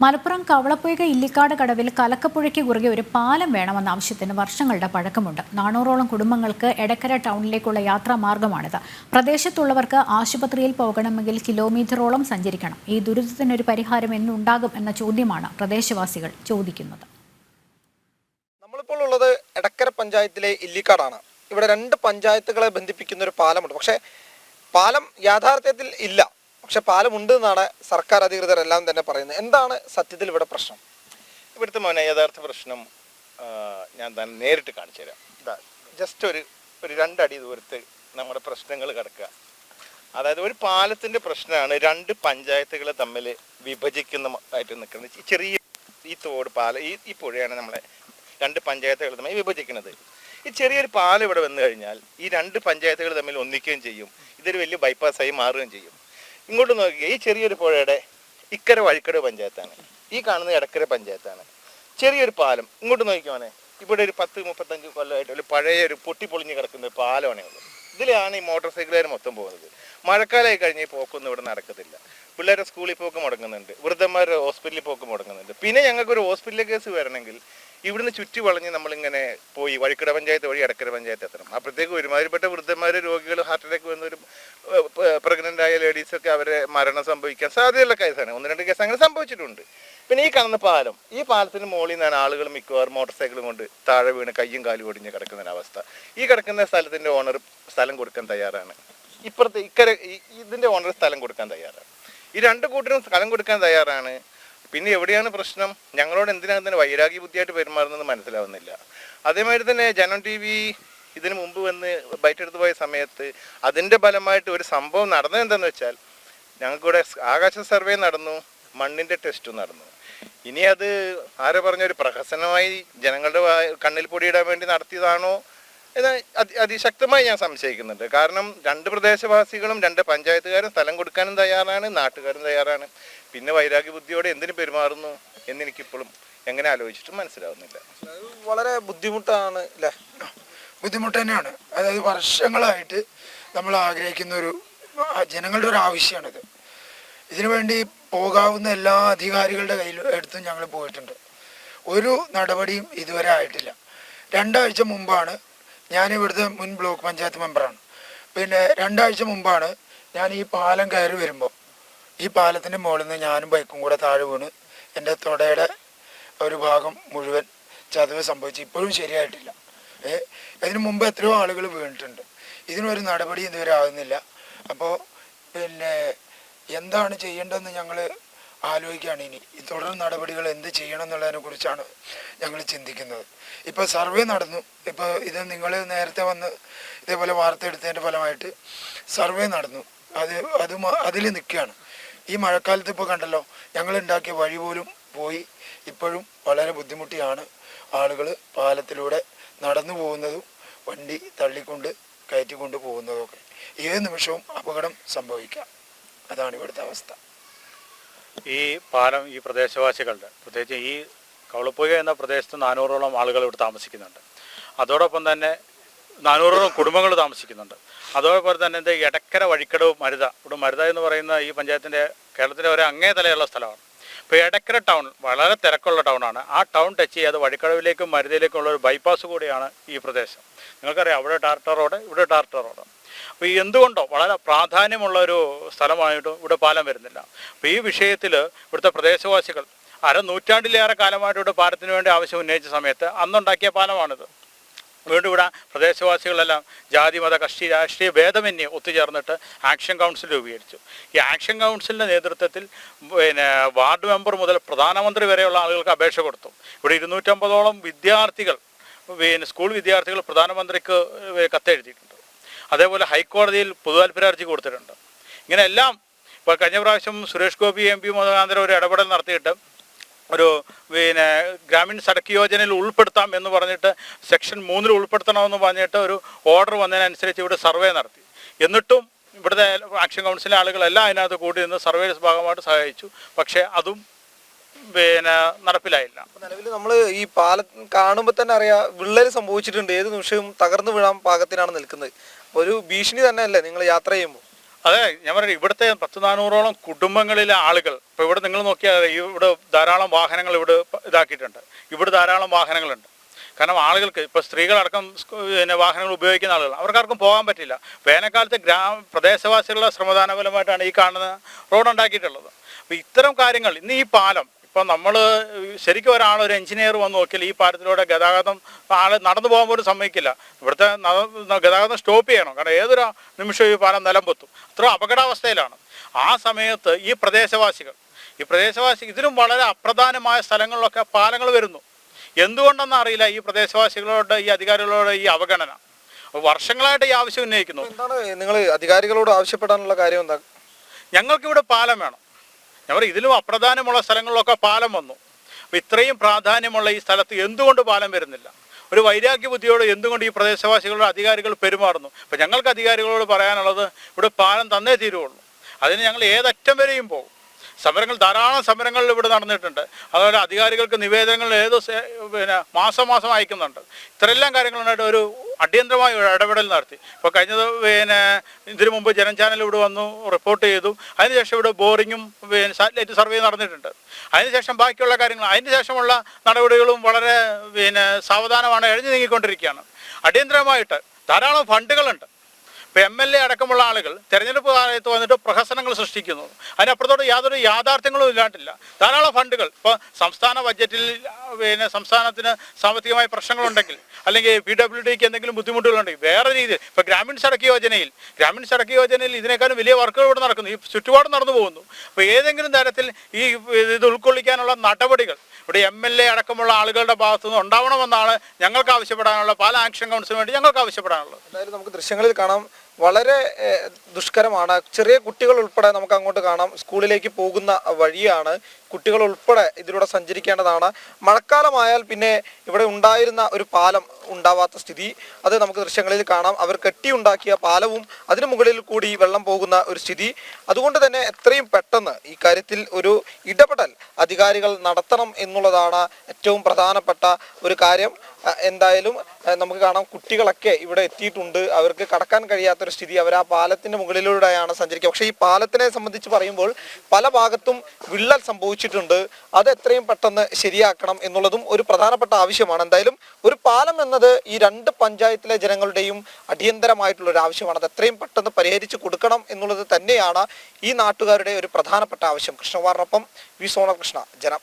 മലപ്പുറം കവളപ്പുഴ ഇല്ലിക്കാട് കടവിൽ കലക്കപ്പുഴയ്ക്ക് കുറുകെ ഒരു പാലം വേണമെന്ന ആവശ്യത്തിന് വർഷങ്ങളുടെ പഴക്കമുണ്ട്. നാനൂറോളം കുടുംബങ്ങൾക്ക് എടക്കര ടൗണിലേക്കുള്ള യാത്രാ മാർഗമാണിത് പ്രദേശത്തുള്ളവർക്ക് ആശുപത്രിയിൽ പോകണമെങ്കിൽ കിലോമീറ്ററോളം സഞ്ചരിക്കണം. ഈ ദുരിതത്തിനൊരു പരിഹാരം എന്നുണ്ടാകും എന്ന ചോദ്യമാണ് പ്രദേശവാസികൾ ചോദിക്കുന്നത്. നമ്മളിപ്പോൾ ഉള്ളത് എടക്കര പഞ്ചായത്തിലെ ഇല്ലിക്കാടാണ്. ഇവിടെ രണ്ട് പഞ്ചായത്തുകളെ ബന്ധിപ്പിക്കുന്ന ഒരു പാലമുണ്ട്. പക്ഷേ പാലം യാഥാർത്ഥ്യത്തിൽ ഇല്ല. പക്ഷെ പാലം ഉണ്ട് എന്നാണ് സർക്കാർ അധികൃതരെല്ലാം തന്നെ പറയുന്നത്. എന്താണ് സത്യത്തിൽ ഇവിടെ പ്രശ്നം? ഇവിടുത്തെ മോനെ യഥാർത്ഥ പ്രശ്നം ഞാൻ തന്നെ നേരിട്ട് കാണിച്ചു തരാം. ജസ്റ്റ് ഒരു ഒരു രണ്ടടി ദൂരത്ത് നമ്മുടെ പ്രശ്നങ്ങൾ കിടക്കുക. അതായത് ഒരു പാലത്തിന്റെ പ്രശ്നമാണ് രണ്ട് പഞ്ചായത്തുകളെ തമ്മിൽ വിഭജിക്കുന്ന ആയിട്ട് നിൽക്കുന്നത്. ചെറിയ ഈ തോട് പാലം ഈ ഈ പുഴയാണ് നമ്മളെ രണ്ട് പഞ്ചായത്തുകൾ തമ്മിൽ വിഭജിക്കുന്നത്. ഈ ചെറിയൊരു പാലം ഇവിടെ വന്നു കഴിഞ്ഞാൽ ഈ രണ്ട് പഞ്ചായത്തുകൾ തമ്മിൽ ഒന്നിക്കുകയും ചെയ്യും. ഇതൊരു വലിയ ബൈപ്പാസായി മാറുകയും ചെയ്യും. ഇങ്ങോട്ട് നോക്കുക ഈ ചെറിയൊരു പുഴയുടെ ഇക്കര വഴിക്കട പഞ്ചായത്താണ്. ഈ കാണുന്നത് ഇടക്കര പഞ്ചായത്താണ്. ചെറിയൊരു പാലം ഇങ്ങോട്ട് നോക്കിക്കോനെ ഇവിടെ ഒരു പത്ത് മുപ്പത്തഞ്ച് കൊല്ലമായിട്ട് ഒരു പഴയ ഒരു പൊട്ടിപ്പൊളിഞ്ഞ് കിടക്കുന്ന ഒരു പാലമാണ് ഉള്ളത്. ഇതിലാണ് ഈ മോട്ടോർ സൈക്കിളുകാർ മൊത്തം പോകുന്നത്. മഴക്കാലമായി കഴിഞ്ഞ് ഈ പോക്കൊന്നും ഇവിടെ നടക്കത്തില്ല. പിള്ളേരെ സ്കൂളിൽ പോക്ക് മുടങ്ങുന്നുണ്ട്. വൃദ്ധന്മാരുടെ ഹോസ്പിറ്റലിൽ പോക്ക് മുടങ്ങുന്നുണ്ട്. പിന്നെ ഞങ്ങൾക്ക് ഒരു ഹോസ്പിറ്റലിലെ കേസ് വരണമെങ്കിൽ ഇവിടുന്ന് ചുറ്റി വളഞ്ഞ് നമ്മളിങ്ങനെ പോയി വഴിക്കട പഞ്ചായത്ത് വഴി എടക്കര പഞ്ചായത്ത് എത്തണം. അപ്പോഴത്തേക്ക് ഒരുമാതിരിപ്പെട്ട വൃദ്ധന്മാർ രോഗികൾ ഹാർട്ട് അറ്റാക്ക് വന്നൊരു പ്രഗ്നന്റ് ആയ ലേഡീസൊക്കെ അവരെ മരണം സംഭവിക്കാൻ സാധ്യതയുള്ള കേസാണ്. ഒന്ന് രണ്ട് കേസ് അങ്ങനെ സംഭവിച്ചിട്ടുണ്ട്. പിന്നെ ഈ കാണുന്ന പാലം ഈ പാലത്തിന് മുകളിൽ നിന്നാണ് ആളുകൾ മിക്കവാറും മോട്ടോർ സൈക്കിളും കൊണ്ട് താഴെ വീണ് കയ്യും കാലും ഒടിഞ്ഞ് കിടക്കുന്ന അവസ്ഥ. ഈ കിടക്കുന്ന സ്ഥലത്തിന്റെ ഓണർ സ്ഥലം കൊടുക്കാൻ തയ്യാറാണ്. ഇപ്പുറത്തെ ഇക്കര ഇതിന്റെ ഓണർ സ്ഥലം കൊടുക്കാൻ തയ്യാറാണ്. ഈ രണ്ട് കൂട്ടരും സ്ഥലം കൊടുക്കാൻ തയ്യാറാണ്. പിന്നെ എവിടെയാണ് പ്രശ്നം? ഞങ്ങളോട് എന്തിനാണ് തന്നെ വൈരാഗ്യ ബുദ്ധിയായിട്ട് പെരുമാറുന്നത് മനസ്സിലാവുന്നില്ല. അതേമാതിരി തന്നെ ജനം ടി വി ഇതിനു മുമ്പ് വന്ന് ബൈറ്റ് എടുത്തു പോയ സമയത്ത് അതിന്റെ ഫലമായിട്ട് ഒരു സംഭവം നടന്നത് എന്താന്ന് വെച്ചാൽ ഞങ്ങൾക്കിവിടെ ആകാശ സർവേ നടന്നു മണ്ണിന്റെ ടെസ്റ്റും നടന്നു. ഇനി അത് ആരോ പറഞ്ഞ ഒരു പ്രഹസനമായി ജനങ്ങളുടെ കണ്ണിൽ പൊടിയിടാൻ വേണ്ടി നടത്തിയതാണോ? അതി അതിശക്തമായി ഞാൻ സംശയിക്കുന്നുണ്ട്. കാരണം രണ്ട് പ്രദേശവാസികളും രണ്ട് പഞ്ചായത്തുകാരും സ്ഥലം കൊടുക്കാനും തയ്യാറാണ് നാട്ടുകാരും തയ്യാറാണ്. പിന്നെ വൈരാഗ്യ ബുദ്ധിയോടെ എന്തിനു പെരുമാറുന്നു എന്നെനിക്കിപ്പോഴും എങ്ങനെ ആലോചിച്ചിട്ടും മനസ്സിലാവുന്നില്ല. വളരെ ബുദ്ധിമുട്ടാണ് അല്ലേ ബുദ്ധിമുട്ട് തന്നെയാണ്. അതായത് വർഷങ്ങളായിട്ട് നമ്മൾ ആഗ്രഹിക്കുന്ന ഒരു ജനങ്ങളുടെ ഒരു ആവശ്യമാണിത്. ഇതിനു വേണ്ടി പോകാവുന്ന എല്ലാ അധികാരികളുടെ കയ്യിൽ എടുത്തും ഞങ്ങൾ പോയിട്ടുണ്ട്. ഒരു നടപടിയും ഇതുവരെ ആയിട്ടില്ല. രണ്ടാഴ്ച മുമ്പാണ് ഞാൻ ഇവിടുത്തെ മുൻ ബ്ലോക്ക് പഞ്ചായത്ത് മെമ്പറാണ്. പിന്നെ രണ്ടാഴ്ച മുമ്പാണ് ഞാൻ ഈ പാലം കയറി വരുമ്പോൾ ഈ പാലത്തിന്റെ മുകളിൽ നിന്ന് ഞാനും ബൈക്കും കൂടെ താഴെ വീണ് എന്റെ തൊടയുടെ ഒരു ഭാഗം മുഴുവൻ ചതവ് സംഭവിച്ചു ഇപ്പോഴും ശരിയായിട്ടില്ല. ഏ അതിന് മുമ്പ് എത്രയോ ആളുകൾ വീണിട്ടുണ്ട്. ഇതിനൊരു നടപടി ഇതുവരെ ആകുന്നില്ല അപ്പോൾ പിന്നെ എന്താണ് ചെയ്യേണ്ടതെന്ന് ഞങ്ങൾ ആലോചിക്കുകയാണ് ഇനി. ഈ തുടർ നടപടികൾ എന്ത് ചെയ്യണം എന്നുള്ളതിനെ കുറിച്ചാണ് ഞങ്ങൾ ചിന്തിക്കുന്നത്. ഇപ്പോൾ സർവേ നടന്നു. ഇപ്പോൾ ഇത് നിങ്ങൾ നേരത്തെ വന്ന് ഇതേപോലെ വാർത്ത എടുത്തതിന്റെ ഫലമായിട്ട് സർവേ നടന്നു. അത് അത് അതിൽ നിൽക്കുകയാണ്. ഈ മഴക്കാലത്ത് ഇപ്പോൾ കണ്ടല്ലോ ഞങ്ങൾ ഉണ്ടാക്കിയ വഴി പോലും പോയി. ഇപ്പോഴും വളരെ ബുദ്ധിമുട്ടിയാണ് ആളുകൾ പാലത്തിലൂടെ നടന്നു പോകുന്നതും വണ്ടി തള്ളിക്കൊണ്ട് കയറ്റിക്കൊണ്ട് പോകുന്നതൊക്കെ ഏത് നിമിഷവും അപകടം സംഭവിക്കാം. അതാണ് ഇവിടുത്തെ അവസ്ഥ. ഈ പാലം ഈ പ്രദേശവാസികളുടെ പ്രത്യേകിച്ച് ഈ കവളപ്പുഴ എന്ന പ്രദേശത്ത് നാനൂറോളം ആളുകൾ ഇവിടെ താമസിക്കുന്നുണ്ട്. അതോടൊപ്പം തന്നെ നാനൂറോളം കുടുംബങ്ങൾ താമസിക്കുന്നുണ്ട്. അതോടൊപ്പം തന്നെ എന്റെ എടക്കര വഴിക്കടവ് മരുത ഇവിടെ മരുത എന്ന് പറയുന്ന ഈ പഞ്ചായത്തിന്റെ കേരളത്തിലെ ഒരു അങ്ങേ തലയുള്ള സ്ഥലമാണ് ഇപ്പോൾ ഇടക്കര ടൗൺ വളരെ തിരക്കുള്ള ടൗണാണ്. ആ ടൗൺ ടച്ച് ചെയ്യാതെ വഴിക്കടവിലേക്കും മരുതയിലേക്കുള്ള ഒരു ബൈപ്പാസ് കൂടിയാണ് ഈ പ്രദേശം. നിങ്ങൾക്കറിയാം അവിടെ ടാർട്ടർ റോഡ് ഇവിടെ ടാർട്ടർ റോഡ് അപ്പോൾ ഈ എന്തുകൊണ്ടോ വളരെ പ്രാധാന്യമുള്ള ഒരു സ്ഥലമായിട്ട് ഇവിടെ പാലം വരുന്നില്ല. അപ്പോൾ ഈ വിഷയത്തിൽ ഇവിടുത്തെ പ്രദേശവാസികൾ അര നൂറ്റാണ്ടിലേറെ കാലമായിട്ട് ഇവിടെ പാലത്തിന് വേണ്ടി ആവശ്യം ഉന്നയിച്ച സമയത്ത് അന്നുണ്ടാക്കിയ പാലമാണിത്. വീണ്ടും ഇവിടെ പ്രദേശവാസികളെല്ലാം ജാതി മത കക്ഷി രാഷ്ട്രീയ ഭേദമന്യേ ഒത്തുചേർന്നിട്ട് ആക്ഷൻ കൗൺസിൽ രൂപീകരിച്ചു. ഈ ആക്ഷൻ കൗൺസിലിന്റെ നേതൃത്വത്തിൽ പിന്നെ വാർഡ് മെമ്പർ മുതൽ പ്രധാനമന്ത്രി വരെയുള്ള ആളുകൾക്ക് അപേക്ഷ കൊടുത്തു. ഇവിടെ ഇരുന്നൂറ്റമ്പതോളം വിദ്യാർത്ഥികൾ പിന്നെ സ്കൂൾ വിദ്യാർത്ഥികൾ പ്രധാനമന്ത്രിക്ക് കത്തെഴുതിയിട്ടുണ്ട്. അതേപോലെ ഹൈക്കോടതിയിൽ പൊതുതാൽപര്യ ഹർജി കൊടുത്തിട്ടുണ്ട്. ഇങ്ങനെ എല്ലാം ഇപ്പോൾ കഴിഞ്ഞ പ്രാവശ്യം സുരേഷ് ഗോപി എം പി മുഖാന്തരം ഒരു ഇടപെടൽ നടത്തിയിട്ട് ഒരു പിന്നെ ഗ്രാമീൺ സടക്ക് യോജനയിൽ ഉൾപ്പെടുത്താം എന്ന് പറഞ്ഞിട്ട് സെക്ഷൻ മൂന്നിൽ ഉൾപ്പെടുത്തണമെന്ന് പറഞ്ഞിട്ട് ഒരു ഓർഡർ വന്നതിനനുസരിച്ച് ഇവിടെ സർവേ നടത്തി. എന്നിട്ടും ഇവിടുത്തെ ആക്ഷൻ കൗൺസിലെ ആളുകളെല്ലാം അതിനകത്ത് കൂടി നിന്ന് സർവേ ഭാഗമായിട്ട് സഹായിച്ചു. പക്ഷേ അതും പിന്നെ നടപ്പിലായില്ല. നിലവിൽ നമ്മൾ ഈ പാലം കാണുമ്പോൾ തന്നെ അറിയാം വിള്ളൽ സംഭവിച്ചിട്ടുണ്ട്. ഏത് നിമിഷവും തകർന്നു വീഴാൻ പാകത്തിനാണ് നിൽക്കുന്നത്. ഒരു ഭീഷണി തന്നെ അല്ലേ നിങ്ങൾ യാത്ര ചെയ്യുമ്പോൾ? അതെ ഞാൻ പറഞ്ഞു ഇവിടുത്തെ പത്ത് നാനൂറോളം കുടുംബങ്ങളിലെ ആളുകൾ ഇപ്പോൾ ഇവിടെ നിങ്ങൾ നോക്കിയാൽ ഇവിടെ ധാരാളം വാഹനങ്ങൾ ഇവിടെ ഇതാക്കിയിട്ടുണ്ട്. ഇവിടെ ധാരാളം വാഹനങ്ങളുണ്ട്. കാരണം ആളുകൾക്ക് ഇപ്പോൾ സ്ത്രീകളടക്കം പിന്നെ വാഹനങ്ങൾ ഉപയോഗിക്കുന്ന ആളുകൾ അവർക്കാർക്കും പോകാൻ പറ്റില്ല. വേനൽക്കാലത്ത് ഗ്രാമ പ്രദേശവാസികളുടെ ശ്രമദാന ഫലമായിട്ടാണ് ഈ കാണുന്ന റോഡ് ഉണ്ടാക്കിയിട്ടുള്ളത് അപ്പോൾ ഇത്തരം കാര്യങ്ങൾ ഇന്ന് ഈ പാലം ഇപ്പോൾ നമ്മൾ ശരിക്കും ഒരാൾ ഒരു എഞ്ചിനീയർ വന്ന് നോക്കിയാൽ ഈ പാലത്തിലൂടെ ഗതാഗതം ആൾ നടന്നു പോകാൻ പോലും സമ്മതിക്കില്ല. ഇവിടുത്തെ ഗതാഗതം സ്റ്റോപ്പ് ചെയ്യണം. കാരണം ഏതൊരു നിമിഷവും ഈ പാലം നിലം പൊത്തും. അത്ര അപകടാവസ്ഥയിലാണ്. ആ സമയത്ത് ഈ പ്രദേശവാസികൾ ഈ പ്രദേശവാസി ഇതിലും വളരെ അപ്രധാനമായ സ്ഥലങ്ങളിലൊക്കെ പാലങ്ങൾ വരുന്നു. എന്തുകൊണ്ടെന്ന് അറിയില്ല ഈ പ്രദേശവാസികളോട് ഈ അധികാരികളോട് ഈ അവഗണന? വർഷങ്ങളായിട്ട് ഈ ആവശ്യം ഉന്നയിക്കുന്നു. എന്താണ് നിങ്ങൾ അധികാരികളോട് ആവശ്യപ്പെടാനുള്ള കാര്യം എന്താ? ഞങ്ങൾക്കിവിടെ പാലം വേണം. പറയും ഇതിലും അപ്രധാനമുള്ള സ്ഥലങ്ങളിലൊക്കെ പാലം വന്നു. അപ്പോൾ ഇത്രയും പ്രാധാന്യമുള്ള ഈ സ്ഥലത്ത് എന്തുകൊണ്ട് പാലം വരുന്നില്ല? ഒരു വൈരാഗ്യ ബുദ്ധിയോട് എന്തുകൊണ്ട് ഈ പ്രദേശവാസികളുടെ അധികാരികൾ പെരുമാറുന്നു? അപ്പം ഞങ്ങൾക്ക് അധികാരികളോട് പറയാനുള്ളത് ഇവിടെ പാലം തന്നേ തീരുവുള്ളൂ. അതിന് ഞങ്ങൾ ഏതറ്റം വരെയും പോകും. സമരങ്ങൾ ധാരാളം സമരങ്ങൾ ഇവിടെ നടന്നിട്ടുണ്ട്. അതുപോലെ അധികാരികൾക്ക് നിവേദനങ്ങൾ ഏത് പിന്നെ മാസം മാസം അയക്കുന്നുണ്ട്. ഇത്രയെല്ലാം കാര്യങ്ങളുണ്ടായിട്ട് ഒരു അടിയന്തരമായ ഇടപെടൽ നടത്തി. ഇപ്പോൾ കഴിഞ്ഞത് പിന്നെ ഇതിനു മുമ്പ് ജനം ചാനൽ ഇവിടെ വന്നു റിപ്പോർട്ട് ചെയ്തു. അതിനുശേഷം ഇവിടെ ബോറിങ്ങും പിന്നെ സാറ്റലൈറ്റ് സർവേ നടന്നിട്ടുണ്ട്. അതിനുശേഷം ബാക്കിയുള്ള കാര്യങ്ങൾ അതിനുശേഷമുള്ള നടപടികളും വളരെ പിന്നെ സാവധാനമാണ് എഴുതി നീങ്ങിക്കൊണ്ടിരിക്കുകയാണ്. അടിയന്തരമായിട്ട് ധാരാളം ഫണ്ടുകളുണ്ട്. ഇപ്പോൾ എം എൽ എ അടക്കമുള്ള ആളുകൾ തെരഞ്ഞെടുപ്പ് കാലത്ത് വന്നിട്ട് പ്രഹസനങ്ങൾ സൃഷ്ടിക്കുന്നു. അതിനപ്പുറത്തോട്ട് യാതൊരു യാഥാർത്ഥ്യങ്ങളും ഇല്ലാണ്ടില്ല. ധാരാളം ഫണ്ടുകൾ. ഇപ്പോൾ സംസ്ഥാന ബഡ്ജറ്റിൽ പിന്നെ സംസ്ഥാനത്തിന് സാമ്പത്തികമായ പ്രശ്നങ്ങളുണ്ടെങ്കിൽ അല്ലെങ്കിൽ പി ഡബ്ല്യു ഡിക്ക് എന്തെങ്കിലും ബുദ്ധിമുട്ടുകളുണ്ടെങ്കിൽ വേറെ രീതിയിൽ ഇപ്പോൾ ഗ്രാമീൺ സടക്ക് യോജനയിൽ ഗ്രാമീൺ സടക്ക് യോജനയിൽ ഇതിനേക്കാളും വലിയ വർക്കുകൾ ഇവിടെ നടക്കുന്നു. ഈ ചുറ്റുപാട് നടന്നു പോകുന്നു. അപ്പോൾ ഏതെങ്കിലും തരത്തിൽ ഈ ഇത് ഉൾക്കൊള്ളിക്കാനുള്ള നടപടികൾ ഇവിടെ എം എൽ എ അടക്കമുള്ള ആളുകളുടെ ഭാഗത്തുനിന്ന് ഉണ്ടാവണമെന്നാണ് ഞങ്ങൾക്ക് ആവശ്യപ്പെടാനുള്ള പല ആക്ഷൻ കൗൺസിലിന് വേണ്ടി ഞങ്ങൾക്ക് ആവശ്യപ്പെടാനുള്ളത്. എന്തായാലും നമുക്ക് ദൃശ്യങ്ങളിൽ കാണാം. വളരെ ദുഷ്കരമാണ്. ചെറിയ കുട്ടികൾ ഉൾപ്പെടെ നമുക്ക് അങ്ങോട്ട് കാണാം. സ്കൂളിലേക്ക് പോകുന്ന വഴിയാണ് കുട്ടികൾ ഉൾപ്പെടെ ഇതിലൂടെ സഞ്ചരിക്കേണ്ടതാണ്. മഴക്കാലമായാൽ പിന്നെ ഇവിടെ ഉണ്ടായിരുന്ന ഒരു പാലം ഉണ്ടാവാത്ത സ്ഥിതി. അത് നമുക്ക് ദൃശ്യങ്ങളിൽ കാണാം. അവർ കെട്ടിയുണ്ടാക്കിയ പാലവും അതിനു മുകളിൽ കൂടി വെള്ളം പോകുന്ന ഒരു സ്ഥിതി. അതുകൊണ്ട് തന്നെ എത്രയും പെട്ടെന്ന് ഈ കാര്യത്തിൽ ഒരു ഇടപെടൽ അധികാരികൾ നടത്തണം എന്നുള്ളതാണ് ഏറ്റവും പ്രധാനപ്പെട്ട ഒരു കാര്യം. എന്തായാലും നമുക്ക് കാണാം കുട്ടികളൊക്കെ ഇവിടെ എത്തിയിട്ടുണ്ട്. അവർക്ക് കടക്കാൻ കഴിയാത്തൊരു സ്ഥിതി അവർ ആ പാലത്തിന്റെ മുകളിലൂടെയാണ് സഞ്ചരിക്കുക. പക്ഷേ ഈ പാലത്തിനെ സംബന്ധിച്ച് പറയുമ്പോൾ പല ഭാഗത്തും വിള്ളൽ സംഭവിച്ചിട്ടുണ്ട്. അത് എത്രയും പെട്ടെന്ന് ശരിയാക്കണം എന്നുള്ളതും ഒരു പ്രധാനപ്പെട്ട ആവശ്യമാണ്. എന്തായാലും ഒരു പാലം എന്നത് ഈ രണ്ട് പഞ്ചായത്തിലെ ജനങ്ങളുടെയും അടിയന്തരമായിട്ടുള്ള ഒരു ആവശ്യമാണ്. അത് എത്രയും പെട്ടെന്ന് പരിഹരിച്ച് കൊടുക്കണം എന്നുള്ളത് തന്നെയാണ് ഈ നാട്ടുകാരുടെ ഒരു പ്രധാനപ്പെട്ട ആവശ്യം. കൃഷ്ണകുമാറിനൊപ്പം വി സോണകൃഷ്ണ ജനം.